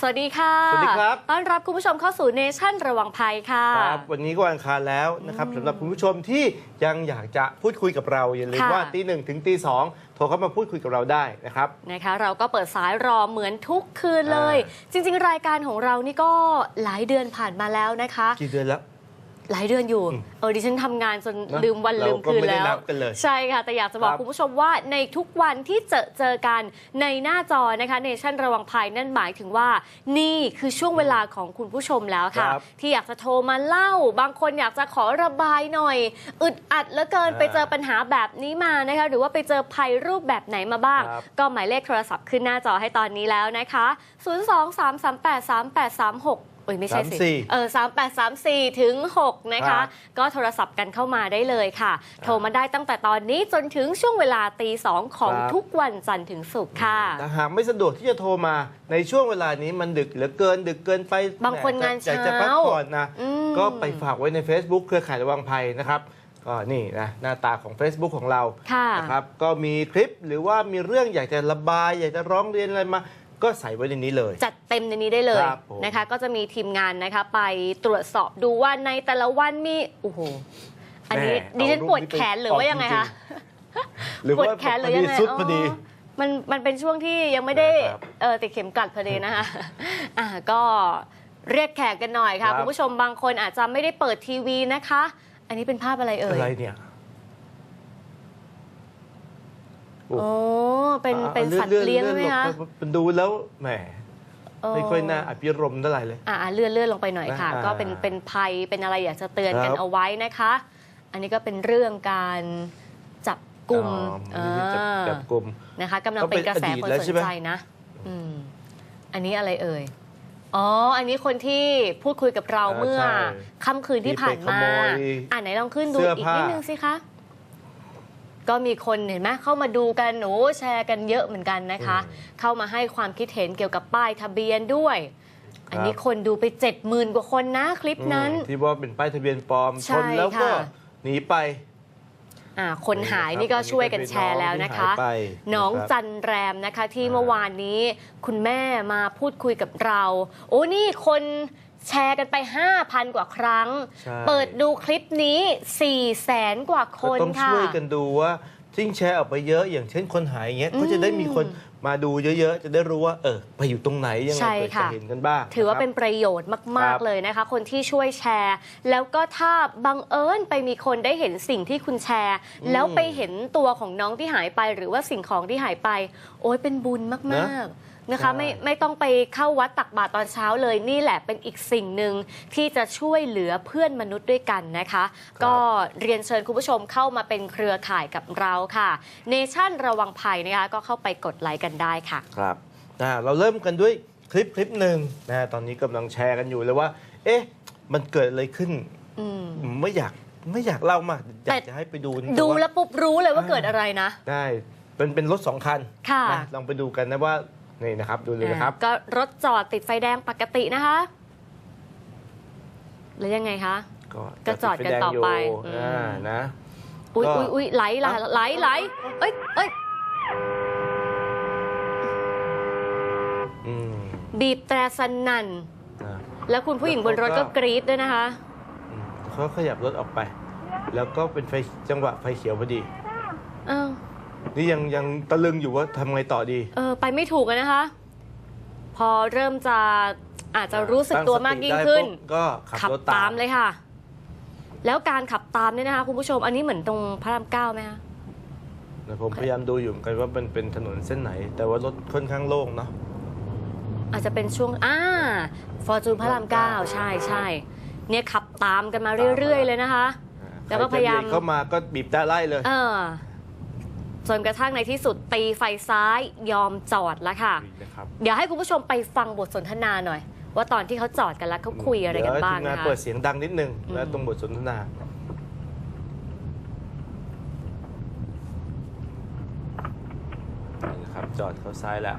สวัสดีค่ะ สวัสดีครับ ต้อนรับคุณผู้ชมเข้าสู่เนชั่นระวังภัยค่ะ ครับ วันนี้ก็วันอังคารแล้วนะครับสำหรับคุณผู้ชมที่ยังอยากจะพูดคุยกับเรา อย่าลืมค่ะว่าตีหนึ่งถึงตีสองโทรเข้ามาพูดคุยกับเราได้นะครับนะคะเราก็เปิดสายรอเหมือนทุกคืนเลยอ่จริง ๆ รายการของเรานี่ก็หลายเดือนผ่านมาแล้วนะคะ กี่เดือนแล้ว หลายเดือนอยู่อืมเออดิฉันทำงานจนนะลืมวันเราลืมก็คืนไม่ได้แล้วนับกันเลยใช่ค่ะ แต่อยากจะบอกครับคุณผู้ชมว่าในทุกวันที่เจอเจอกันในหน้าจอนะคะเนชั่นระวังภัยนั่นหมายถึงว่า นี่คือช่วงเวลาของคุณผู้ชมแล้วค่ะครับที่อยากจะโทรมาเล่า บางคนอยากจะขอระบายหน่อย อึดอัดเหลือเกินอ่าไปเจอปัญหาแบบนี้มานะคะ หรือว่าไปเจอภัยรูปแบบไหนมาบ้างครับก็หมายเลขโทรศัพท์ขึ้นหน้าจอให้ตอนนี้แล้วนะคะ 023383836เอ้ยไม่ใช่สิ34เออ3834ถึง6นะคะครับก็โทรศัพท์กันเข้ามาได้เลยค่ะ โทรมาได้ตั้งแต่ตอนนี้จนถึงช่วงเวลาตีสองของครับทุกวันจันทร์ถึงศุกร์ค่ะแต่หากไม่สะดวกที่จะโทรมาในช่วงเวลานี้มันดึกเหลือเกินดึกเกินไปบางคนงานอยากจะเช้าพักผ่อนนะอืมก็ไปฝากไว้ใน Facebook เครือข่ายระวังภัยนะครับก็นี่นะหน้าตาของ Facebook ของเราค่ะนะครับ ก็มีคลิปหรือว่ามีเรื่องอยากจะระบาย อยากจะร้องเรียนอะไรมา ก็ใส่ไว้ในนี้เลย จัดเต็มในนี้ได้เลยครับผมนะคะ ก็จะมีทีมงานนะคะไปตรวจสอบดูว่าในแต่ละวันมีโอ้โหอันนี้แหม่ดิฉันเอารูปปวดนี้ไปแขนหรือว่ายังไงออกจริคะงหรือปวว่าดแขนหรือยังไงพอดีสุดพอดีมันมันเป็นช่วงที่ยังไม่ได้ครับเออติดเข็มกลัดพอดีนะคะ อ่าก็เรียกแขกกันหน่อยครัค่ะบ คุณผู้ชมบางคนอาจจะไม่ได้เปิดทีวีนะคะ อันนี้เป็นภาพอะไรเอ่ย อะไรเนี่ย โอ้โอ้เป็นอะเป็นอะสัตว์เลี้ยงลื่อนไหมๆคะลงไปมันดูแล้วแหมเออไม่ค่อยน่าอภิรมย์เท่าไหร่เลย อ่าเลื่อนเลื่อนลงไปหน่อยค่ะอ่าก็เป็นเป็นภัยเป็นอะไรอยากจะเตือนกันครับเอาไว้นะคะ อันนี้ก็เป็นเรื่องการจับกลุ่มอ๋อมันจะจับกลุ่มนะคะกำลังก็เป็เป็นนกระแสอดีตคนแล้วสใช่นไหมใจนะอืมอันนี้อะไรเอ่ยอ๋อ อันนี้คนที่พูดคุยกับเราอ่าเมื่อใช่ค่ำคืนที่ผ่านมาที่ไปขโมยอ่าไหนลองขึ้นดูเสื้ออีกผ้านิดนึงสิคะ ก็มีคนเห็นไหมเข้ามาดูกันโอ้แชร์กันเยอะเหมือนกันนะคะ เข้ามาให้ความคิดเห็นเกี่ยวกับป้ายทะเบียนด้วย อันนี้คนดูไปเจ็ดหมื่นกว่าคนนะคลิปนั้นอืมที่ว่าเป็นป้ายทะเบียนปลอมใช่ชนแล้วก็ค่ะหนีไปอ่าคนหายนี่ก็ช่วยกันแชร์แล้วนะคะอันนี้ก็เป็นน้องที่หายไปน้องนะครับจันแรมนะคะที่อ่าเมื่อวานนี้คุณแม่มาพูดคุยกับเรา โอ้นี่คน แชร์กันไป 5,000 กว่าครั้งใช่เปิดดูคลิปนี้4แสนกว่าคก็นต้องค่ะช่วยกันดูว่าทิ้งแชร์ออกไปเยอะ อย่างเช่นคนหายอย่างเงี้ยอืมก็จะได้มีคนมาดูเยอะๆ จะได้รู้ว่า เออ ไปอยู่ตรงไหนยังไงใช่เผื่อค่ะจะเห็นกันบ้าง ถือว่าเป็นนะคประโยชน์มากครับๆเลยนะคะ คนที่ช่วยแชร์ แล้วก็ถ้าบังเอิญไปมีคนได้เห็นสิ่งที่คุณแชร์ แล้วไปเห็นตัวของน้องที่หายไป หรือว่าสิ่งของที่หายไป โอ้ยเป็นบุญมาก ๆ นะคะใช่ไม่ไม่ต้องไปเข้าวัดตักบาตรตอนเช้าเลยนี่แหละเป็นอีกสิ่งหนึ่งที่จะช่วยเหลือเพื่อนมนุษย์ด้วยกันนะคะ ก็เรียนเชิญคุณผู้ชมเข้ามาเป็นเครือข่ายกับเราค่ะเนชั่นระวังภัยนะคะก็เข้าไปกดไลค์กันได้ค่ะครับอ่าเราเริ่มกันด้วยคลิปคลิปหนึ่งนะตอนนี้กำลังแชร์กันอยู่เลยว่า เอ๊ะ มันเกิดอะไรขึ้นอืมไม่อยากไม่อยากเล่ามากอยากแต่จะให้ไปดูนะดูต่าแล้วปุ๊บรู้เลยว่าเกิดอะไรนะ ได้เป็นเป็นรถสองคันค่ะนะลองไปดูกันนะว่า นี่นะครับดูเลยนะครับอ่าก็รถจอดติดไฟแดงปกตินะคะ แล้วยังไงคะ ก็จอดกันต่อไปติฟแดงอยู่อืมอ่านะ อุ้ยก็อุ้ยอุ้ยไหลไหลไหลไหลเอ้ยเอ้ยอืมบีบแตรสนั่นนะแล้วคุณผู้หญิงบนรถก็กรี๊ดด้วยนะคะอืมเขาขยับรถออกไป แล้วก็เป็นไฟจังหวะไฟเขียวพอดีเอ้า นี่ยังยังตะลึงอยู่ว่าทำไงต่อดี เออไปไม่ถูกอะนะคะ พอเริ่มจะอาจจะรู้สึกตัวมากยิ่งขึ้น ตั้สติได้ปุ๊บก็ขับขับรถตาตามมเลยค่ะ แล้วการขับตามเนี่ยนะคะคุณผู้ชมอันนี้เหมือนตรงพระรามเก้าไหมคะ นะผมพยายามดูอยู่เหมือนกันว่ามันเป็นถนนเส้นไหน แต่ว่ารถค่อนข้างโล่งเนาะ อาจจะเป็นช่วงอ่าฟอร์จูนพระรามเก้าใช่ใช่เนี่ยขับตามกันมาเรื่อย ๆ เลยนะคะอ่าแล้วก็พยายาม ใครจะเบีดเข้ามาก็บีบแต่ไล่เลย เออ จนกระทั่งในที่สุดตีไฟซ้ายยอมจอดแล้วค่ะนะครับเดี๋ยวให้คุณผู้ชมไปฟังบทสนทนาหน่อย ว่าตอนที่เขาจอดกันแล้วเขาคุยอะไรกันบ้างเดี๋ยวทีมงานนะคะเปิดเสียงดังนิดนึงอืมแล้วตรงบทสนทนานี่นะครับจอดเข้าซ้ายแล้ว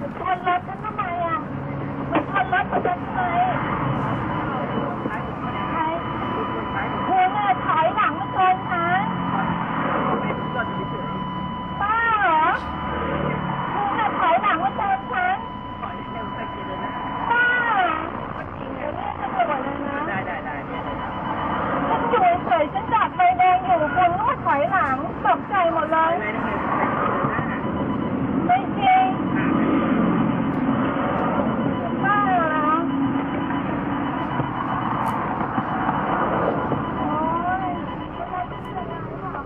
มันชนรถฉันทำไมอะมันชนรถฉันทำไมใคร ยๆฉันจับไฟแดงอยู่คุณก็มาถอยหลังตกใจหมดเลยไม่จริงบ้าเหรอโอ๊ยทำไมฉันเป็นอย่างนั้นอะ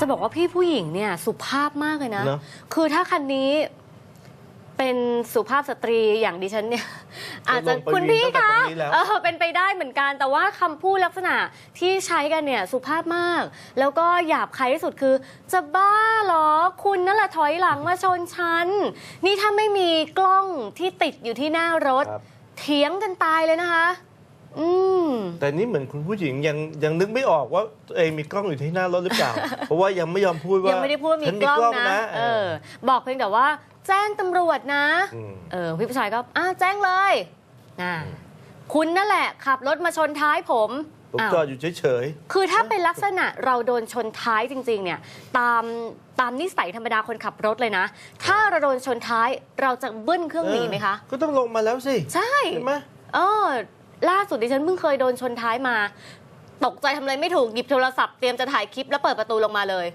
จะบอกว่าพี่ผู้หญิงเนี่ยสุภาพมากเลยนะ เนอะ คือถ้าคันนี้เป็นสุภาพสตรีอย่างดิฉันเนี่ย อาจจะลงไปคุณพี่วิ่งตั้งแต่คะตรงนี้แล้ว เออเป็นไปได้เหมือนกัน แต่ว่าคำพูดลักษณะที่ใช้กันเนี่ยสุภาพมาก แล้วก็หยาบคายที่สุดคือ จะบ้าเหรอคุณนั่นแหละถอยหลังมาชนฉัน นี่ถ้าไม่มีกล้องที่ติดอยู่ที่หน้ารถ ครับ เถียงกันตายเลยนะคะ อืม แต่นี่เหมือนคุณผู้หญิงยังยังนึกไม่ออกว่าตัวเองมีกล้องอยู่ที่หน้ารถหรือเปล่า เพราะว่ายังไม่ยอมพูดว่ายัยังไม่ได้พูดว่ามีกล้องนะเออ บอกเพียงแต่ว่า แจ้งตำรวจนะมเออพี่ผู้ชายก็อะแจ้งเลยนะคุณนั่นแหละ ขับรถมาชนท้ายผมผมอ้าวจอดอยู่เฉย คือถ้าเป็นลักษณะเราโดนชนท้ายจริง ๆ เนี่ย ตามตามนิสัยธรรมดาคนขับรถเลยนะ ถ้าเราโดนชนท้ายเราจะเบิ้ลเคๆรื่องหนีไหมคะ ก็ต้องลงมาแล้วสิ ใช่ ใช่ไหม เออ ล่าสุดดิฉันเพิ่งเคยโดนชนท้ายมา ตกใจทำอะไรไม่ถูกหยิบโทรศัพท์เตรียมจะถ่ายคลิปแล้วเปิดประตูลงมาเลย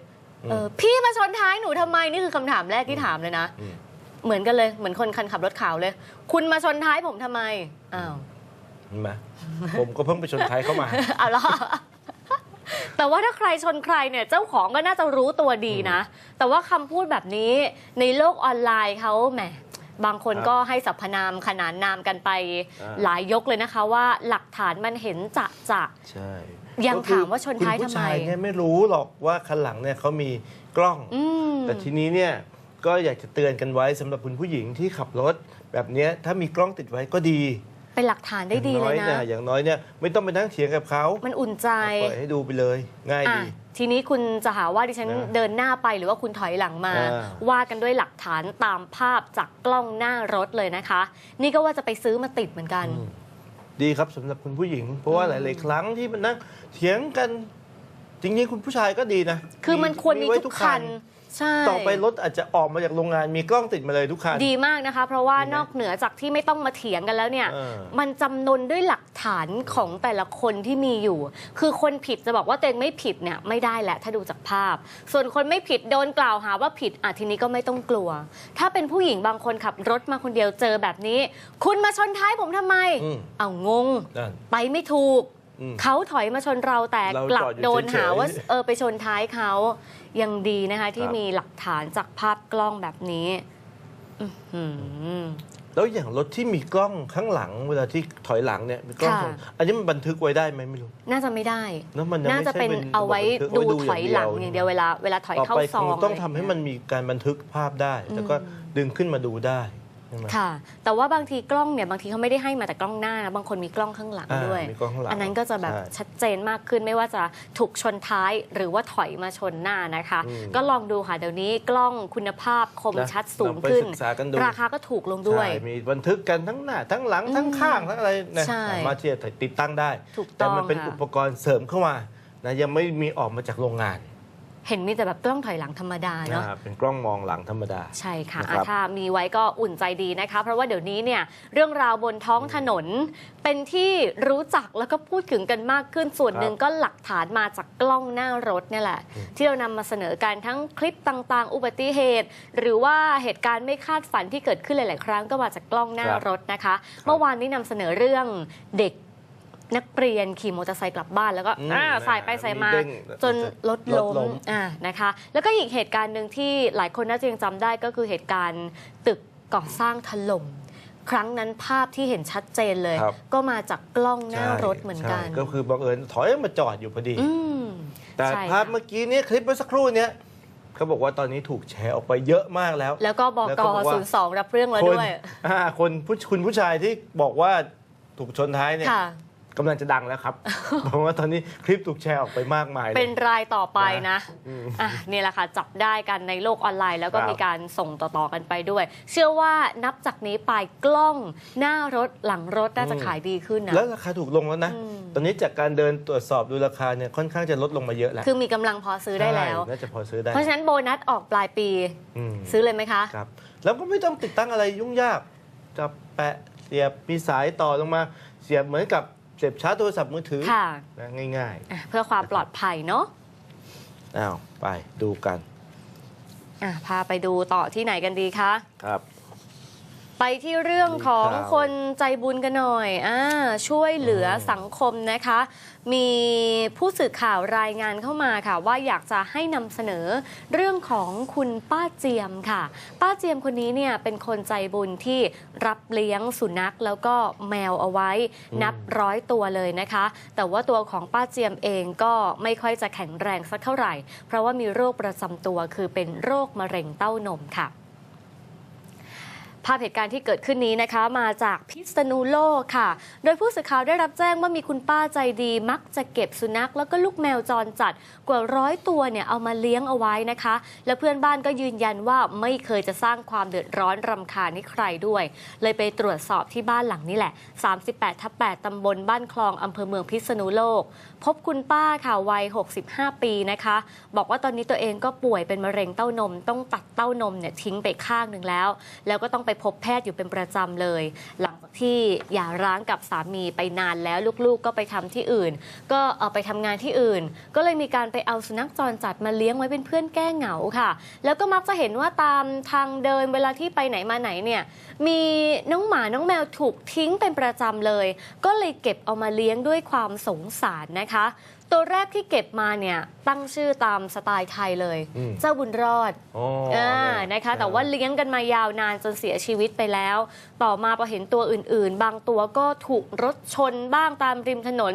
เออพี่มาชนท้ายหนูทำไมนี่คือคำถามแรกที่ถามเลยนะ อืม เหมือนกันเลยเหมือนคนคันขับรถขาวเลย คุณมาชนท้ายผมทำไมอ้าว เห็นไหมผมก็เพิ่งไปชนท้ายเข้ามา เอาละแต่ว่าถ้าใครชนใครเนี่ยเจ้าของก็น่าจะรู้ตัวดีนะ แต่ว่าคำพูดแบบนี้ในโลกออนไลน์เขาแหม บางคนครับก็ให้สรรพนามขนานนามกันไปอ่าหลายยกเลยนะคะว่าหลักฐานมันเห็นจะจะใช่ยังก็คือถามว่าชนท้ายคุณผู้ทำไมชายเนี่ยไม่รู้หรอกว่าคันหลังเนี่ยเขามีกล้องอืมแต่ทีนี้เนี่ยก็อยากจะเตือนกันไว้สำหรับคุณผู้หญิงที่ขับรถ แบบเนี้ยถ้ามีกล้องติดไว้ก็ดีเป็นหลักฐานได้ดีอางเลน้อยยนะ อย่างน้อยเนี่ยไม่ต้องไปนั่งเถียงกับเขา มันอุ่นใจปล่อยให้ดูไปเลย ง่ายอะดี ทีนี้คุณจะหาว่าดิฉันนะเดินหน้าไปหรือว่าคุณถอยหลังมาอ่าว่ากันด้วยหลักฐานตามภาพจากกล้องหน้ารถเลยนะคะ นี่ก็ว่าจะไปซื้อมาติดเหมือนกันอืมดีครับสำหรับคุณผู้หญิง เพราะว่าหลาย ๆ ครั้งที่มันนั่งเถียงกันจริงๆคุณผู้ชายก็ดีนะ คือมันควรมีไว้ทุกคัน ใช่ ต่อไปรถอาจจะออกมาจากโรงงานมีกล้องติดมาเลยทุกคัน ดีมากนะคะ เพราะว่าดีไหมนอกเหนือจากที่ไม่ต้องมาเถียงกันแล้วเนี่ย เออ มันจำนนด้วยหลักฐานของแต่ละคนที่มีอยู่ คือคนผิดจะบอกว่าตัวเองไม่ผิดเนี่ยไม่ได้แหละถ้าดูจากภาพ ส่วนคนไม่ผิดโดนกล่าวหาว่าผิดอะทีนี้ก็ไม่ต้องกลัว ถ้าเป็นผู้หญิงบางคนขับรถมาคนเดียวเจอแบบนี้ คุณมาชนท้ายผมทำไม อืม เอางง นั่น ไปไม่ถูกอืม เขาถอยมาชนเราแต่เรากลับจอดอยู่โดนหาว่าเฉยๆเออไปชนท้ายเขายังดีนะคะที่ครับมีหลักฐานจากภาพกล้องแบบนี้อื้อหือแล้วอย่างรถที่มีกล้องข้างหลังเวลาที่ถอยหลังเนี่ยมีกล้องค่ะส่องอันนี้มันบันทึกไว้ได้ไหมไม่รู้ น่าจะไม่ได้เนอะมันยังน่าไม่จะใช่เป็นเป็นเอาไว้ระบบบันทึกดูเอาไว้ดูถอยหลังออย่าย่างงเดีเดียยววเวลาเวลาถอยต่อเข้าไปซคองงต้องะไรทำให้ย่างมันเงี้ยมีการบันทึกภาพได้ แล้วก็ดึงขึ้นมาดูได้ใช่ไหมค่ะ แต่ว่าบางทีกล้องเนี่ยบางทีเขาไม่ได้ให้มาแต่กล้องหน้านะบางคนมีกล้องข้างหลังอ่าด้วย มีกล้องข้างหลังอันนั้นก็จะแบบใช่ชัดเจนมากขึ้นไม่ว่าจะถูกชนท้ายหรือว่าถอยมาชนหน้านะคะอืมก็ลองดูค่ะเดี๋ยวนี้กล้องคุณภาพคมนะชัดสูงลองไปขึ้นศึกษากันดูราคาก็ถูกลงด้วยใช่มีบันทึกกันทั้งหน้า ทั้งหลังทั้งอืมข้างทั้งอะไรนะใช่สามารถที่จะติดตั้งได้ถูกต้องแต่มันเป็นค่ะอุปกรณ์เสริมเข้ามานะยังไม่มีออกมาจากโรงงาน เห็นมีแต่แบบกล้องถอยหลังธรรมดาเนาะ อ่าเป็นกล้องมองหลังธรรมดา ใช่ค่ะนะครับ อะถ้ามีไว้ก็อุ่นใจดีนะคะ เพราะว่าเดี๋ยวนี้เนี่ยเรื่องราวบนท้องถนน เป็นที่รู้จักแล้วก็พูดถึงกันมากขึ้นส่วนหนึ่งก็หลักฐานมาจากกล้องหน้ารถเนี่ยแหละ ที่เรานำมาเสนอกันทั้งคลิปต่างๆ อุบัติเหตุ หรือว่าเหตุการณ์ไม่คาดฝันที่เกิดขึ้นหลาย ๆ ครั้งก็มาจากกล้องหน้ารถนะคะ เมื่อวานนี้นำเสนอเรื่องเด็ก นักเรียนขี่มอเตอร์ไซค์กลับบ้านแล้วก็อืมอ่าสายไปสายมาเด้งจนรถรถล้ล้มมอ่านะคะ แล้วก็อีกเหตุการณ์หนึ่งที่หลายคนน่าจะยังจำได้ก็คือเหตุการณ์ตึกก่อสร้างถล่มครั้งนั้นภาพที่เห็นชัดเจนเลยครับก็มาจากกล้องหน้าใช่รถเหมือนกันใช่ก็คือบังเอิญถอยมาจอดอยู่พอดีอืมแต่ใช่ภาพค่ะเมื่อกี้เนี่ยคลิปเมื่อสักครู่เนี้ยเขาบอกว่าตอนนี้ถูกแชร์ออกไปเยอะมากแล้ว แล้วก็บแล้วกก็บอกว่าศูนย์สองรับเรื่องแล้วคนด้วยอ่าคนผู้คุณผู้ชายที่บอกว่าถูกชนท้ายเนี่ยค่ะ กำลังจะดังแล้วครับ เพราะว่าตอนนี้คลิปถูกแชร์ออกไปมากมายเลยเป็นรายต่อไปนะอืมอะนี่แหละค่ะจับได้กันในโลกออนไลน์ แล้วก็ครับมีการส่งต่อๆกันไปด้วย เชื่อว่านับจากนี้ไปกล้องหน้ารถหลังรถน่าจะขายดีขึ้นนะแล้วราคาถูกลงแล้วนะอืมตอนนี้จากการเดินตรวจสอบดูราคาเนี่ยค่อนข้างจะลดลงมาเยอะแล้วคือมีกำลังพอซื้อได้แล้วใช่น่าจะพอซื้อได้เพราะฉะนั้นโบนัสออกปลายปีอืมซื้อเลยไหมคะครับแล้วก็ไม่ต้องติดตั้งอะไรยุ่งยากจับแปะเสียบมีสายต่อลงมาเสียบเหมือนกับ เสียบชาร์จโทรศัพท์มือถือค่ะ นะง่ายอะเพื่อความปลอดภัยเนาะๆอ้าวไปดูกันอะพาไปดูต่อที่ไหนกันดีคะ ครับ ไปที่เรื่องของมีข่าวคนใจบุญกันหน่อยอ่าช่วยเหลือสังคมนะคะ มีผู้สื่อข่าวรายงานเข้ามาค่ะ ว่าอยากจะให้นำเสนอเรื่องของคุณป้าเจียมค่ะ ป้าเจียมคนนี้เนี่ยเป็นคนใจบุญที่รับเลี้ยงสุนัขแล้วก็แมวเอาไว้ นับร้อยตัวเลยนะคะ แต่ว่าตัวของป้าเจียมเองก็ไม่ค่อยจะแข็งแรงสักเท่าไหร่ เพราะว่ามีโรคประจำตัวคือเป็นโรคมะเร็งเต้านมค่ะ ภาพเหตุการณ์ที่เกิดขึ้นนี้นะคะ มาจากพิษณุโลกค่ะ โดยผู้สื่อข่าวได้รับแจ้งว่ามีคุณป้าใจดี มักจะเก็บสุนัข แล้วก็ลูกแมวจรจัดกว่าร้อยตัวเนี่ยเอามาเลี้ยงเอาไว้นะคะ และเพื่อนบ้านก็ยืนยันว่าไม่เคยจะสร้างความเดือดร้อนรำคาญให้ใครด้วย เลยไปตรวจสอบที่บ้านหลังนี้แหละ 38ทับ8ตำบลบ้านคลองอำเภอเมืองพิษณุโลก พบคุณป้าค่ะวัย 65 ปีนะคะ บอกว่าตอนนี้ตัวเองก็ป่วยเป็นมะเร็งเต้านม ต้องตัดเต้านมเนี่ยทิ้งไปข้างหนึ่งแล้ว แล้วก็ต้องไปพบแพทย์อยู่เป็นประจำเลย หลังจากที่หย่าร้างกับสามีไปนานแล้วลูกๆ ก็ไปทำที่อื่น ก็เอาไปทำงานที่อื่น ก็เลยมีการไปเอาสุนัขจรจัดมาเลี้ยงไว้เป็นเพื่อนแก้เหงาค่ะ แล้วก็มักจะเห็นว่าตามทางเดินเวลาที่ไปไหนมาไหนเนี่ยมีน้องหมาน้องแมวถูกทิ้งเป็นประจำเลย ก็เลยเก็บเอามาเลี้ยงด้วยความสงสารนะคะตัวแรกที่เก็บมาเนี่ยตั้งชื่อตามสไตล์ไทยเลย อืมเจ้าบุญรอดอ๋ออ่านะคะ แต่ว่าเลี้ยงกันมายาวนานจนเสียชีวิตไปแล้ว ต่อมาพอเห็นตัวอื่นๆ บางตัวก็ถูกรถชนบ้างตามริมถนน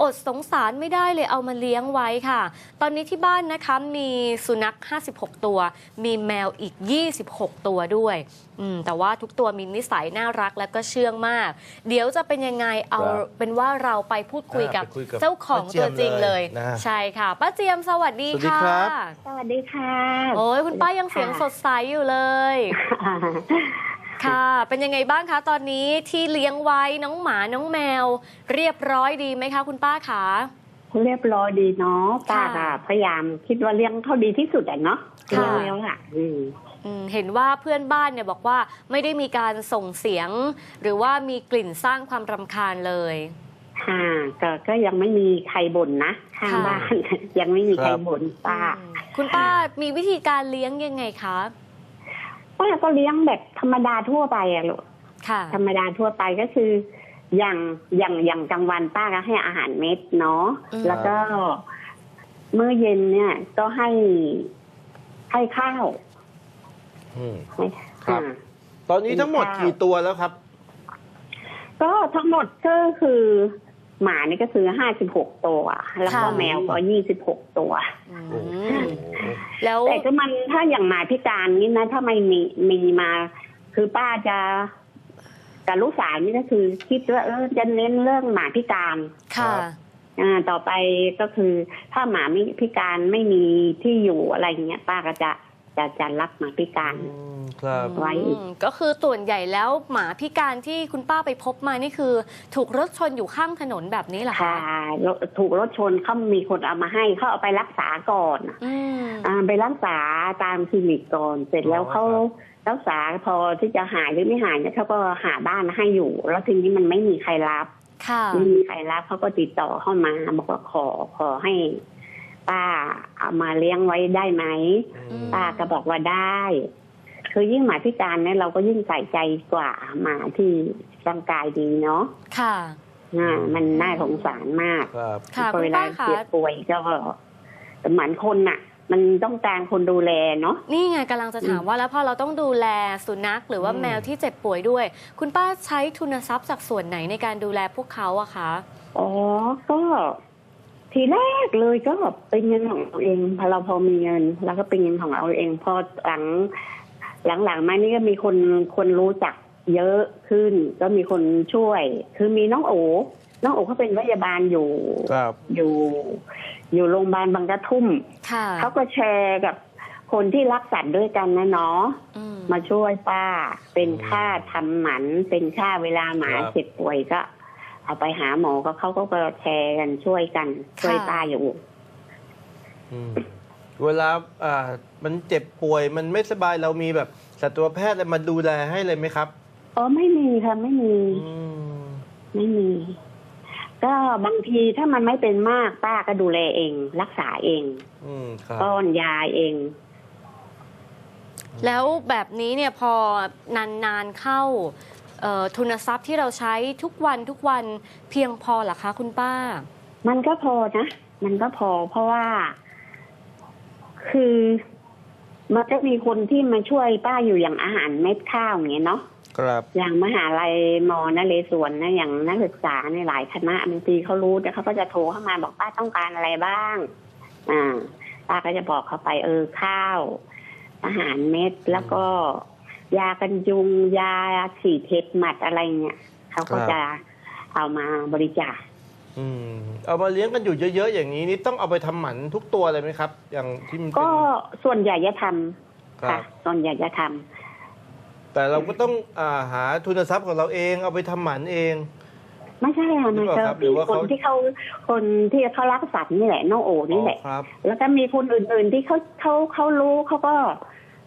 อดสงสารไม่ได้เลยเอามาเลี้ยงไว้ค่ะ ตอนนี้ที่บ้านนะคะมีสุนัข 56 ตัว มีแมวอีก 26 ตัวด้วยอืมแต่ว่าทุกตัวมีนิสัยน่ารักและก็เชื่องมาก เดี๋ยวจะเป็นยังไงเอาครับเป็นว่าเราไปพูดคุยกับอ่าไปคุยกับ เจ้าของป้าเจียตัวมจริงเลยเลย นะใช่ค่ะ ป้าเจียมสวัสดีสวัสดีค่ะ ครับ สวัสดีค่ะโอ้ยคุณป้ายังเสียงสดใสอยู่เลยค่ะ เป็นยังไงบ้างคะตอนนี้ที่เลี้ยงไว้น้องหมาน้องแมว เรียบร้อยดีไหมคะ คุณป้าคะเรียบร้อยดีเนาะป้าค่ะอะพยายามคิดว่าเลี้ยงเขาดีที่สุดอะเนาะค่ะ เลี้ยงแล้วอะอืม อืมเห็นว่าเพื่อนบ้านเนี่ยบอกว่าไม่ได้มีการส่งเสียง หรือว่ามีกลิ่นสร้างความรำคาญเลย ค่ะก็ก็ยังไม่มีใครบ่นนะข้างค่ะ บ้าน ยังไม่มีใครครับบ่นป้าอืมคุณป้ามีวิธีการเลี้ยงยังไงคะป้าก็เลี้ยงแบบธรรมดาทั่วไปอะลูกค่ะ ธรรมดาทั่วไปก็คือ อย่างอย่างอย่างกลางวันป้าก็ให้อาหารเม็ดเนาะอืม แล้วก็เมื่อเย็นเนี่ย ก็ให้ให้ข้าวอืมให้ครับ อ่า ตอนนี้ทั้งหมดข้าวกี่ตัวแล้วครับ ก็ทั้งหมดก็คือ หมานี่ก็คือห้าสิบหกตัว แล้วก็ค่ะแมวก็ยี่สิบหกตัวอืโอ้โหมแล้วแต่ก็มันถ้าอย่างหมาพิการนี่นะ ถ้าไม่มีมีมา คือป้าจะกับลูกสาวนี่ก็คือคิดว่าเออจะเน้นเรื่องหมาพิการค่ะอ่าต่อไปก็คือถ้าหมาไม่พิการไม่มีที่อยู่อะไรเงี้ยป้าก็จะ จะจะรับหมาพิการอืมครับไว้อีกอืมก็คือส่วนใหญ่แล้วหมาพิการที่คุณป้าไปพบมานี่คือ ถูกรถชนอยู่ข้างถนนแบบนี้เหรอค่ะคะรถถูกรถชนเขามีคนเอามาให้เขาเอาไปรักษาก่อนอืมอ่าไปรักษาตามคลินิกก่อนเสร็จแล้วเขาอ๋อครับรักษาพอที่จะหายหรือไม่หายเนี่ยเขาก็หาบ้านให้อยู่ แล้วทีนี้มันไม่มีใครรับค่ะไม่มีใครรับเขาก็ติดต่อเข้ามาบอกว่าขอขอให้ ป้าเอามาเลี้ยงไว้ได้ไหมอืมป้าก็บอกว่าได้ คือยิ่งหมาพิการเนี่ยเราก็ยิ่งใส่ใจกว่าหมาที่ร่างกายดีเนาะค่ะอ่ามันน่าสงสารมากครับค่ะพอคุเวณลาป้าคะเจ็บป่วยก็เหมือนคนน่ะ มันต้องการคนดูแลเนาะนี่ไงกำลังจะถามว่าแล้วพอเราต้องดูแลสุนัขหรือว่าอืมแมวที่เจ็บป่วยด้วย คุณป้าใช้ทุนทรัพย์จากส่วนไหนในการดูแลพวกเขาอะคะอ๋อก็ ทีแรกเลยก็เป็นเงินของเราเองพอเราพอมีเงิน แล้วก็เป็นเงินของเราเอง พอหลัง หลังๆมานี่ก็มีคนคนรู้จักเยอะขึ้น ก็มีคนช่วย คือมีน้องโอน้องโอเขาเป็นพยาบาลอยู่ครับอยู่ อยู่โรงพยาบาลบางกระทุ่มค่ะเขาก็แชร์กับคนที่รักสัตว์ด้วยกันนะเนาะอืมมาช่วยป้า เป็นค่าทำหมัน เป็นค่าเวลาหมาครับเจ็บป่วยก็ เอาไปหาหมอก็เขาก็แชร์กันช่วยกัน ช่วยป้าอยู่อืมเวลาอ่ามันเจ็บป่วยมันไม่สบายเรามีแบบสัตวแพทย์อะไรมาดูแลให้เลยไหมครับอ๋อไม่มีค่ะไม่มี อืมไม่มี ก็บางทีถ้ามันไม่เป็นมากป้าก็ดูแลเอง รักษาเองอืมครับป้อนยาเอง แล้วแบบนี้เนี่ยพอนานๆเข้าเอ่อ ทุนทรัพย์ที่เราใช้ทุกวันทุกวันเพียงพอเหรอคะคุณป้า มันก็พอนะ มันก็พอเพราะว่า คือมันก็มีคนที่มาช่วยป้าอยู่อย่างอาหารเม็ดข้าวอย่างเงี้ยเนาะครับอย่างมหาลัยมอนเรศวรนะอย่างนักศึกษาในหลายคณะบางทีเขารู้แต่เขาก็จะโทรเข้ามาบอกป้าต้องการอะไรบ้าง อ่า ป้าก็จะบอกเขาไปเออข้าว อาหารเม็ดแล้วก็ ยากันยุง ยาฉีดเห็บหมัดอะไรเงี้ยเขาก็จะเอามาบริจาคอืมเอามาเลี้ยงกันอยู่เยอะๆอย่างนี้นี่ต้องเอาไปทำหมันทุกตัวเลยไหมครับ อย่างที่มันเป็นก็ส่วนใหญ่จะทคำรัค่ะบส่วนใหญ่จะทแต่เราก็ต้องอาหาทุนทรัพย์ของเราเองเอาไปทำหมันเองำไม่ใช่ค่ะหรืมัอนเปล่าจะครับหรืมีอว่าคนเขาที่เขาคนที่เขารักสัตว์นี่แหละน้องโอนี่แหละอ๋อครับแล้วก็มีคนอื่นๆที่เขาเขาเขารู้เขาก็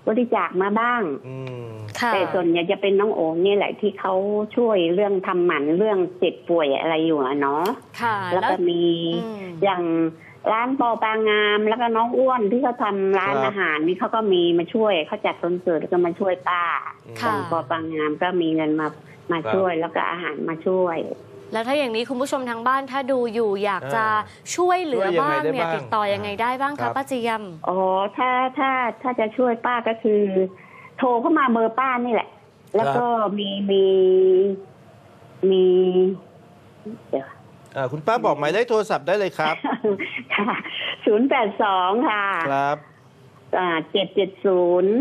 บริจาคมาบ้างอืมค่ะ แต่ส่วนใหญ่จะเป็นน้องโอนี่แหละที่เขาช่วยเรื่องทำหมันเรื่องเจ็บป่วยอะไรอยู่อะเนาะค่ะแล้วแล้วก็มีอืม อย่างร้านปอปางงาม แล้วก็น้องอ้วนที่เขาทำร้านครับ อาหารนี่เขาก็มีมาช่วยเขาจัดคอนเสิร์ตแล้วก็มาช่วยป้าค่ะ ของปอปางงามก็มีเงินมามาครับช่วยแล้วก็อาหารมาช่วย แล้วถ้าอย่างนี้คุณผู้ชมทางบ้านถ้าดูอยู่อยากจะอ่าช่วยเหลือช่วยยังไงบ้างได้เนี่ยบ้างติดต่อยังไงได้บ้างครัคะบป้าเจียมอ๋อถ้าถ้าถ้าจะช่วยป้าก็คือ โทรเข้ามาเบอร์ป้านี่แหละ แล้วก็มีมีมีเดี๋ยวอ่าคุณป้าบอกหมายเลขโทรศัพท์ได้เลยครับค่ะศูนย์แปดสองค่ะ ครับอ่าเจ็ดเจ็ดศูนย์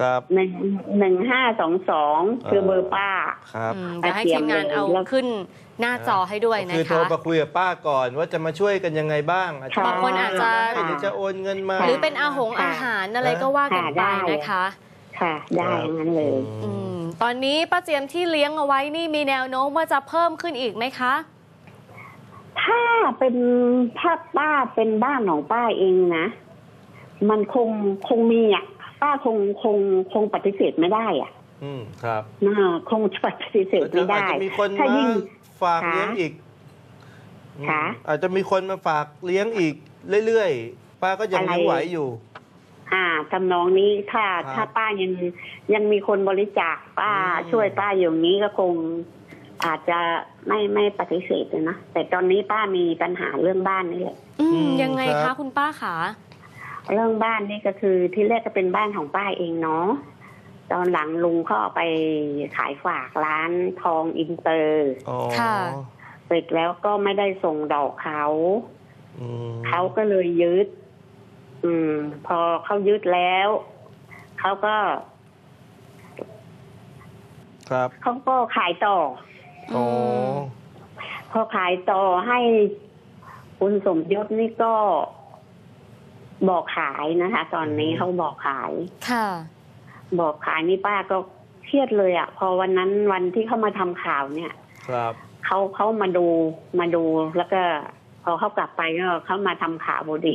ครับหนึ่งหนึ่งห้าสองสองคือเบอร์ป้าครับอืมเดี๋ยวให้ทีมงานเอาแล้วขึ้นหน้าจอให้ด้วยนะคือโทรคะ มาคุยกับป้าก่อนว่าจะมาช่วยกันยังไงบ้างอาจจะค่ะบางคนอาจจะหรือจะโอนเงินมา หรือเป็นอาหงค่ะอาหารอะไรก็ว่ากันไปค่ะได้นะคะ ค่ะ ได้งั้นเลย อืมตอนนี้ป้าเจียมที่เลี้ยงเอาไว้นี่มีแนวโน้มว่าจะเพิ่มขึ้นอีกไหมคะ ถ้าเป็นถ้าป้าเป็นบ้านของป้าเองนะ มันคงคงมีอะ ป้าคงคงคงปฏิเสธไม่ได้อะ อืมครับน่าคงปฏิเสธไม่ได้อาจจะมีคนถ้ามายิ่งฝากค่ะเลี้ยงอีกอืมค่ะอาจจะมีคนมาฝากเลี้ยงอีกเรื่อยๆป้าก็ยังอะไรเลี้ยงไหวอยู่ อ่าทำนองนี้ถ้าครับถ้าป้ายังยังมีคนบริจาคป้าอืมช่วยป้าอย่างนี้ก็คงอาจจะไม่ไม่ปฏิเสธเลยนะแต่ตอนนี้ป้ามีปัญหาเรื่องบ้านนี่แหละอือืมมยังไงครัคะบคุณป้าขา เรื่องบ้านนี่ก็คือที่แรกก็เป็นบ้านของป้าเองเนาะตอนหลังลุงเขาเอาไปขายฝากร้านทองอินเตอร์อ๋อค่ะ เสร็จแล้วก็ไม่ได้ส่งดอกเขาอืมเขาก็เลยยึด อืม พอเขายึดแล้วเขาก็ครับเขาก็ขายต่อ อ๋อมพอขายต่อให้คุณสมยศนี่ก็ บอกขายนะคะ ตอนนี้เขาบอกขาย ค่ะ บอกขายนี่ป้าก็เครียดเลยอะ่ะ พอวันนั้นวันที่เขามาทำข่าวเนี่ย ครับเขาเขามาดูมาดูแล้วก็ พอเขากลับไปก็เขามาทำข่าวพอดี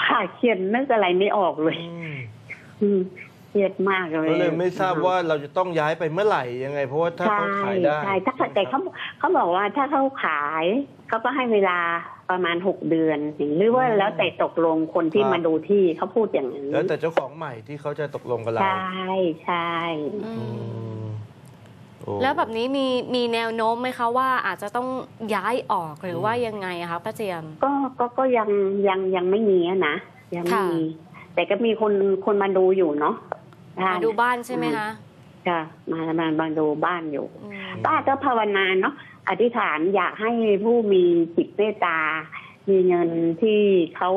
ป้าเครียดนึกอะไรไม่ออกเลยอืมอืม เครียดมากเลยก็เลยไม่ทราบว่าเราจะต้องย้ายไปเมื่อไหร่ยังไง เพราะว่าถ้าใช่เขาขายได้ใช่ถ้าแต่เขาเขาบอกว่าถ้าเขาขายเขาก็ให้เวลาประมาณหกเดือนหรือว่าแล้วแต่ตกลงคนที่มาดูที่เขาพูดอย่างนั้นแล้วแต่เจ้าของใหม่ที่เขาจะตกลงกับเราใช่ใช่อือืมมโอ้แล้วแบบนี้มีมีแนวโน้มไหมคะว่าอาจจะต้องย้ายออกหรือว่ายังไงอะคะป้าเจียมก็ก็ก็ยังยังยังไม่มีอะนะยังไม่ค่ะมี แต่ก็มีคนคนมาดูอยู่เนาะมาดูบ้านใช่ไหมคะค่ะมามามาดูบ้านอยู่อืมป้าก็ภาวนาเนาะอธิษฐานอยากให้ผู้มีจิตเมตตา มีเงินที่เขา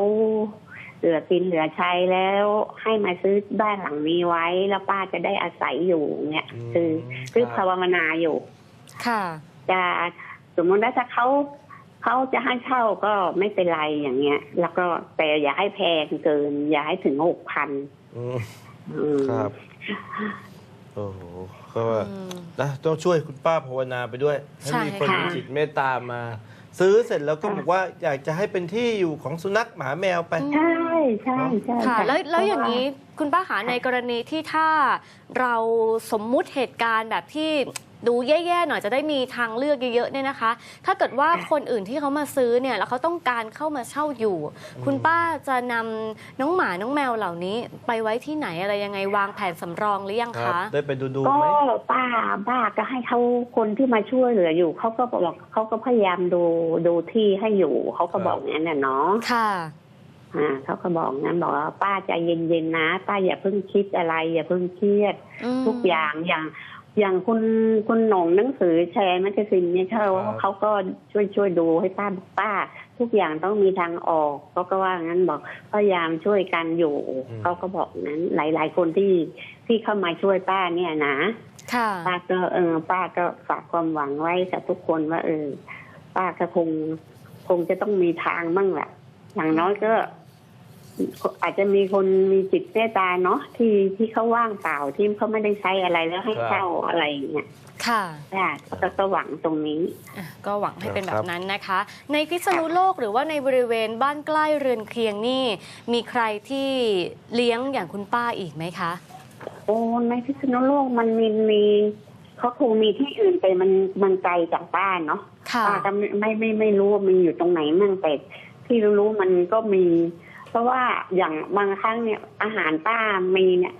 เหลือกินเหลือใช้แล้วให้มาซื้อบ้านหลังนี้ไว้ แล้วป้าจะได้อาศัยอยู่เนี่ยคือคือครับภาวนาอยู่ ค่ะจะสมมติว่าถ้าเขา เขาจะให้เช่าก็ไม่เป็นไรอย่างเงี้ย แล้วก็แต่อย่าให้แพงเกิน อย่าให้ถึงหกพันอืมครับ โอ้โหก็อืมนะต้องช่วยคุณป้าภาวนาไปด้วย ให้ใช่มีคนค่ะมีจิตเมตตามา ซื้อเสร็จแล้วก็บอกว่าอยากจะให้เป็นที่อยู่ของสุนัขหมาแมวไป ใช่ใช่ใช่ค่ะ แล้วแล้วอย่างนี้นี้คุณป้าหาในกรณีที่ถ้าเราสมมุติเหตุการณ์แบบที่ ดูแย่ๆหน่อยจะได้มีทางเลือกเยอะๆเนี่ยนะคะ ถ้าเกิดว่าคนอื่นที่เขามาซื้อเนี่ยแล้วเขาต้องการเข้ามาเช่าอยู่ คุณป้าจะนำน้องหมาน้องแมวเหล่านี้ ไปไว้ที่ไหนอะไรยังไงวางแผนสำรองหรือยังครับคะได้ไปดูดูก็ไหมป้าป้าก็ให้เขาคนที่มาช่วยเหลืออยู่เขาก็บอกเขาก็พยายามดูดูที่ให้อยู่เขาก็บอกงั้นน่ะเนาะค่ะอ่าเขาก็บอกงั้นบอกว่าป้าใจเย็นๆนะ ป้าอย่าเพิ่งคิดอะไร อย่าเพิ่งเครียดอืมทุกอย่างอย่าง อย่างคุณคุณหนงหนังสือแชร์แมกกาซีนเนี่ยเขาเขาก็ช่วยช่วยดูให้ป้าบอกป้า ทุกอย่างต้องมีทางออกเขาก็ว่างั้นบอกพยายามช่วยกันอยู่เขาก็บอกนั้น หลาย ๆ คนที่ที่เข้ามาช่วยป้าเนี่ยนะค่ะป้าก็เออป้าก็ฝากความหวังไว้กับทุกคนว่า เออ ป้าก็คงคงจะต้องมีทางบ้างแหละอย่างน้อยก็ อาจจะมีคนมีจิตเมตตาเนาะที่ที่เขาว่างเปล่าที่เขาไม่ได้ใช้อะไรแล้วให้เช่าอะไรอย่างเงี้ยค่ะป้าก็ก็หวังตรงนี้อะก็หวังให้เป็นแบครับบนั้นนะคะ ในพิษณุโลกหรือว่าในบริเวณบ้านใกล้เรือนเคียงนี่ มีใครที่เลี้ยงอย่างคุณป้าอีกไหมคะ โอ้ในพิษณุโลกมันมีมีเขาคงมีที่อื่นแต่มันมันไกลจากบ้านเนาะค่ะป้าก็ไม่ไม่ไม่ไม่รู้ว่ามันอยู่ตรงไหนมั่งแต่ที่รู้ๆมันก็มี เพราะว่าอย่างบางครั้งเนี่ยอาหารป้ามีเนี่ย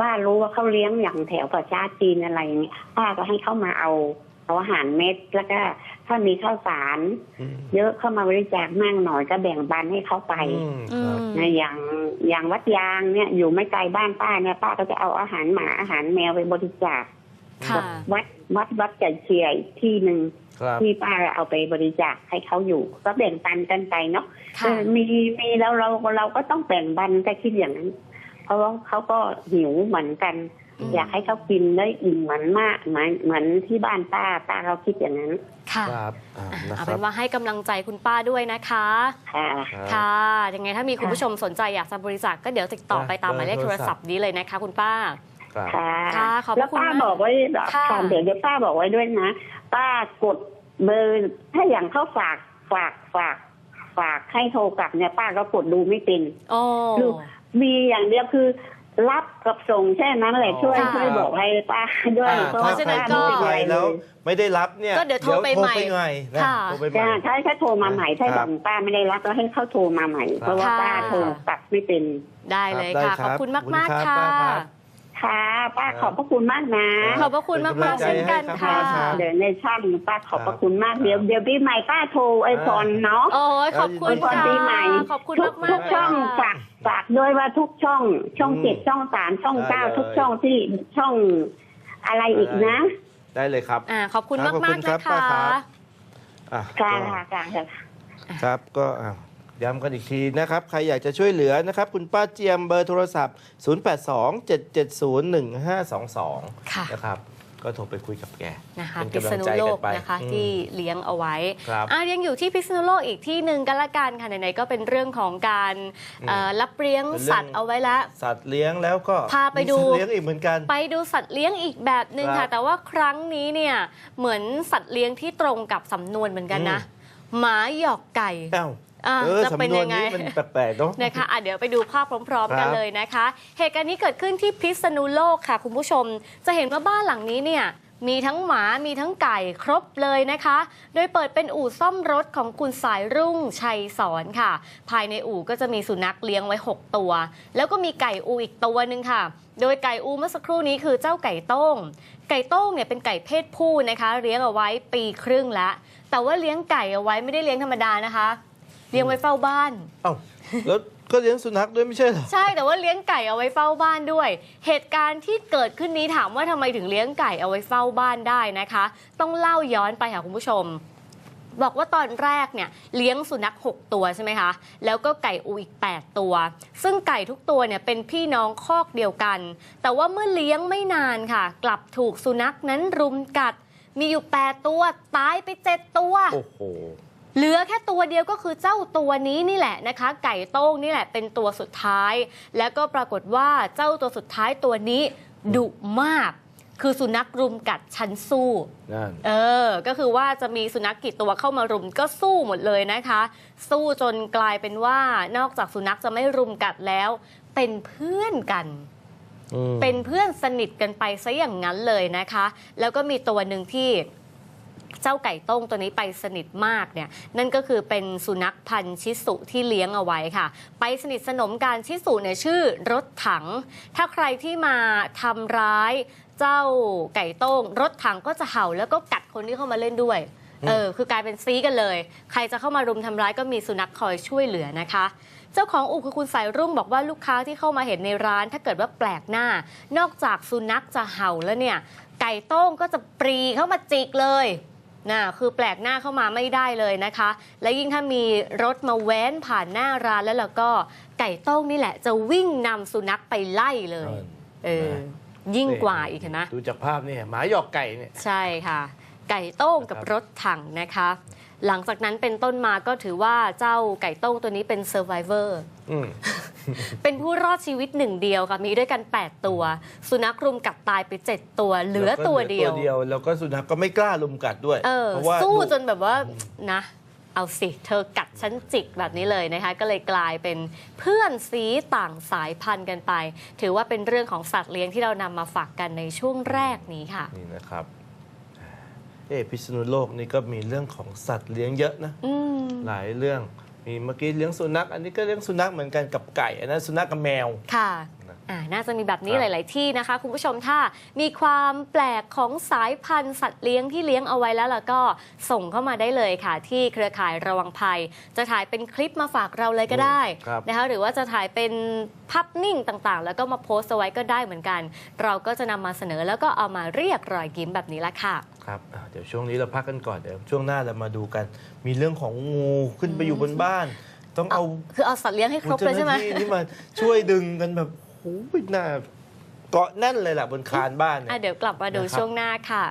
ว่ารู้ว่าเขาเลี้ยงอย่างแถวประชาจีนอะไรอย่างเงี้ยป้าก็ให้เข้ามาเอาเอาอาหารเม็ดแล้วก็ถ้ามีข้าวสารอืมเยอะเข้ามาบริจาคมากหน่อยก็แบ่งปันให้เขาไปอืมอืครับมนะอย่างอย่างวัดยางเนี่ยอยู่ไม่ไกลบ้านป้าเนี่ยป้าก็จะเอาอาหารหมาอาหารแมวไปบริจาคค่ะวัดวัดวัดจันเชียร์อีกที่หนึ่งครับ ที่ป้าเอาไปบริจาคให้เขาอยู่ ก็แบ่งปันกันไปเนาะค่ะเออมีมีแล้วเราเราก็ต้องแบ่งปันก็คิดอย่างนั้นเพราะว่าเขาก็หิวเหมือนกันอืมอยากให้เขากินได้อิ่มเหมือนมากเหมือนเหมือนที่บ้านป้าป้าเขาคิดอย่างนั้นค่ะครับอ่าอะนะเอาคเป็รับนว่าให้กำลังใจคุณป้าด้วยนะคะ ค่ะครับค่ะยังไงถ้ามีคุณผู้ชมสนใจอยากจะบริจาคก็เดี๋ยวติดต่อไปตามหมายเลขโทรศัพท์นี้เลยนะคะ คุณป้า ครับค่ะค่ะขอบพแล้ระวคุณป้ามากบอกไว้ค่ะค่ะเดี๋ยวเดี๋ยวป้าบอกไว้ด้วยนะ ป้ากดเบอร์ถ้าอย่างเขาฝากฝากฝากฝากให้โทรกลับเนี่ยป้าก็กดดูไม่เป็นโอ้ลูกมีอย่างเดียวคือรับกับส่งแค่นั้นแหละช่วยค่ะช่วยบอกให้ป้าด้วยอ่าเพราะถ้าว่าใครฉะนั้นโทก็รไปแล้ว ไม่ได้รับเนี่ยก็เดี๋ยวโทรไปใหม่โทรไปใหม่นะค่ะโทรไปใหม่ใช่ใช่ถ้าโทรมาใหม่ถ้าคอรับย่างป้าไม่ได้รับก็ให้เข้าโทรมาใหม่ เพราะว่าค่ะป้าโทรกลับไม่เป็นได้เลยได้ค่ะคขรัอบบคุณมากขอบมากคุณค่ะ ครับป้าครับค่ะป้าขอบพระคุณมากนะ ขอบพระคุณมากเป็นมากกำลังใจเช่นกันให้ค่ะครับเดี๋ยวในช่างป้าขอบพครัระบคุณมากเดี๋ยวเดี๋ยวปีใหม่ป้าโทรไอพรเนาะโอ้ยขอบคุอณวยพรค่ะปีใหม่ขอบคุณทุมากกมากทุกช่องฝากฝากด้วยว่าทุกช่อง ช่องอืมเจ็ดช่องสามช่องเก้าได้เลยทุกช่องที่ช่องอะไรอีกนะ ได้เลยครับอ่าขอบคุณครัมาบกมากขอบคุณครันะบป้าคะครับอะค่ะก็ค่ะค่ะค่ะครับก็อะ ย้ำกันอีกทีนะครับ ใครอยากจะช่วยเหลือนะครับ คุณป้าเจียมเบอร์โทรศัพท์ 0827701522ค่ะนะครับ ก็โทรไปคุยกับแกนะคะเป็นพิกำลัษงณุใจโลกักนไปนะคะอืมที่เลี้ยงเอาไว้ครับอะยังอยู่ที่พิษณุโลกอีกที่หนึ่งกันละกันค่ะไหนๆก็เป็นเรื่องของการเอ่อรับเลี้ยงเป็นเรื่องสัตว์เอาไว้แล้วสัตว์เลี้ยงแล้วก็พาไปดูมีสัตว์เลี้ยงอีกเหมือนกัน ไปดูสัตว์เลี้ยงอีกแบบหนึ่งครัค่ะบแต่ว่าครั้งนี้เนี่ยเหมือนสัตว์เลี้ยงที่ตรงกับสำนวนเหมือนกันนะหมาหยอกไก่ อ้าวอะเออจะเป็นสำนวนยังไง นี้มันแปลกๆเนาะ นะคะอะเดี๋ยวไปดูภาพพร้อม ๆ กันครับ เลยนะคะ เหตุการณ์นี้เกิดขึ้นที่พิษณุโลกค่ะ คุณผู้ชม จะเห็นว่าบ้านหลังนี้เนี่ยมีทั้งหมามีทั้งไก่ครบเลยนะคะ โดยเปิดเป็นอู่ซ่อมรถของคุณสายรุ่งชัยสอนค่ะ ภายในอู่ก็จะมีสุนัขเลี้ยงไว้ 6 ตัว แล้วก็มีไก่อูอีกตัวหนึ่งค่ะ โดยไก่อูเมื่อสักครู่นี้คือเจ้าไก่โต้ง ไก่โต้งเนี่ยเป็นไก่เพศผู้นะคะ เลี้ยงเอาไว้ปีครึ่งแล้วแต่ว่าเลี้ยงไก่เอาไว้ไม่ได้เลี้ยงธรรมดานะคะ เลี้ยงไว้เฝ้าบ้าน เอ้าแล้วก็เลี้ยงสุนัขด้วยไม่ใช่เหรอ ใช่แต่ว่าเลี้ยงไก่เอาไว้เฝ้าบ้านด้วย เหตุการณ์ที่เกิดขึ้นนี้ถามว่าทำไมถึงเลี้ยงไก่เอาไว้เฝ้าบ้านได้นะคะ ต้องเล่าย้อนไปค่ะคุณผู้ชม บอกว่าตอนแรกเนี่ยเลี้ยงสุนัข 6 ตัวใช่ไหมคะ แล้วก็ไก่อูอีก 8 ตัว ซึ่งไก่ทุกตัวเนี่ยเป็นพี่น้องคอกเดียวกัน แต่ว่าเมื่อเลี้ยงไม่นานค่ะ กลับถูกสุนัขนั้นรุมกัด มีอยู่ 8 ตัวตายไป 7 ตัว โอ้โห เหลือแค่ตัวเดียวก็คือเจ้าตัวนี้นี่แหละนะคะ ไก่โต้งนี่แหละเป็นตัวสุดท้าย แล้วก็ปรากฏว่าเจ้าตัวสุดท้ายตัวนี้ดุมาก คือสุนัขรุมกัดชั้นสู้นั่นเออ ก็คือว่าจะมีสุนัขกี่ตัวเข้ามารุมก็สู้หมดเลยนะคะ สู้จนกลายเป็นว่านอกจากสุนัขจะไม่รุมกัดแล้ว เป็นเพื่อนกันอืมเป็นเพื่อนสนิทกันไปซะอย่างนั้นเลยนะคะ แล้วก็มีตัวหนึ่งที่ เจ้าไก่ต้งตัวนี้ไปสนิทมากเนี่ยนั่นก็คือเป็นสุนัขพันธุ์ชิสุที่เลี้ยงเอาไว้ค่ะ ไปสนิทสนมการชิสุเนี่ยชื่อรถถัง ถ้าใครที่มาทำร้ายเจ้าไก่โต้ง รถถังก็จะเห่าแล้วก็กัดคนที่เข้ามาเล่นด้วยเออคือกลายเป็นซีกันเลย ใครจะเข้ามารุมทำร้ายก็มีสุนัขคอยช่วยเหลือนะคะเจ้าของอู่คือคุณสายรุ่งบอกว่าลูกค้าที่เข้ามาเห็นในร้าน ถ้าเกิดว่าแปลกหน้า นอกจากสุนัขจะเห่าแล้วเนี่ย ไก่โต้งก็จะปรีเข้ามาจิกเลย นะคือแปลกหน้าเข้ามาไม่ได้เลยนะคะ และยิ่งถ้ามีรถมาแว้นผ่านหน้าร้านแล้วแล้วก็ไก่โต้งนี่แหละ จะวิ่งนำสุนัขไปไล่เลย เออ ยิ่งกว่าอีกเห็นไหมดูจากภาพนี่หมาหยอกไก่เนี่ย ใช่ค่ะ ไก่โต้งกับครับรถถังนะคะ หลังจากนั้นเป็นต้นมาก็ถือว่าเจ้าไก่โต้งตัวนี้เป็นเซอร์ไ v เวอร์อืมเป็นผู้รอดชีวิตหนึ่งเดียวค่ะมีด้วยกัน 8 ตัว สุนัขรุมกัดตายไป 7 ตัว เหลือตัวเดียวตัวเดียว แล้วก็สุนัขก็ไม่กล้าลุมกัดด้วยเออเพราะว่าสู้ดุจนแบบว่านะเอาสิ เธอกัดฉันจิกแบบนี้เลยนะคะ ก็เลยกลายเป็นเพื่อนสีต่างสายพันธุ์กันไป ถือว่าเป็นเรื่องของสัตว์เลี้ยงที่เรานำมาฝากกันในช่วงแรกนี้ค่ะ นี่นะครับ เอะพิษณุโลกนี่ก็มีเรื่องของสัตว์เลี้ยงเยอะนะอืมหลายเรื่องมีเมื่อกี้เลี้ยงสุนัข อันนี้ก็เลี้ยงสุนัขเหมือนกันกับไก่ อันนั้นสุนัขกับแมวค่ะนะอ่าน่าจะมีแบบนี้ครับหลาย ๆ ที่นะคะ คุณผู้ชมถ้ามีความแปลกของสายพันธุ์สัตว์เลี้ยงที่เลี้ยงเอาไว้แล้วแล้วก็ส่งเข้ามาได้เลยค่ะ ที่เครือข่ายระวังภัย จะถ่ายเป็นคลิปมาฝากเราเลยก็ได้ครับนะคะหรือว่าจะถ่ายเป็นภาพนิ่งต่าง ๆ แล้วก็มาโพสต์เอาไว้ก็ได้เหมือนกัน เราก็จะนำมาเสนอแล้วก็เอามาเรียกรอยยิ้มแบบนี้ละค่ะ ครับอะเดี๋ยวช่วงนี้เราพักกันก่อนเดี๋ยวช่วงหน้าเรามาดูกัน มีเรื่องของงูขึ้นไปอยู่บนบ้าน ต้องเอาคือเอาสัตว์เลี้ยงให้ครบเลยใช่ไหมจ้าน้าที่นี่มาช่วยดึงกันแบบโอ้โหน่าเกาะแน่นเลยล่ะบนคานบ้านเนี่อะยเดี๋ยวกลับมาดูนะครับช่วงหน้าค่ะ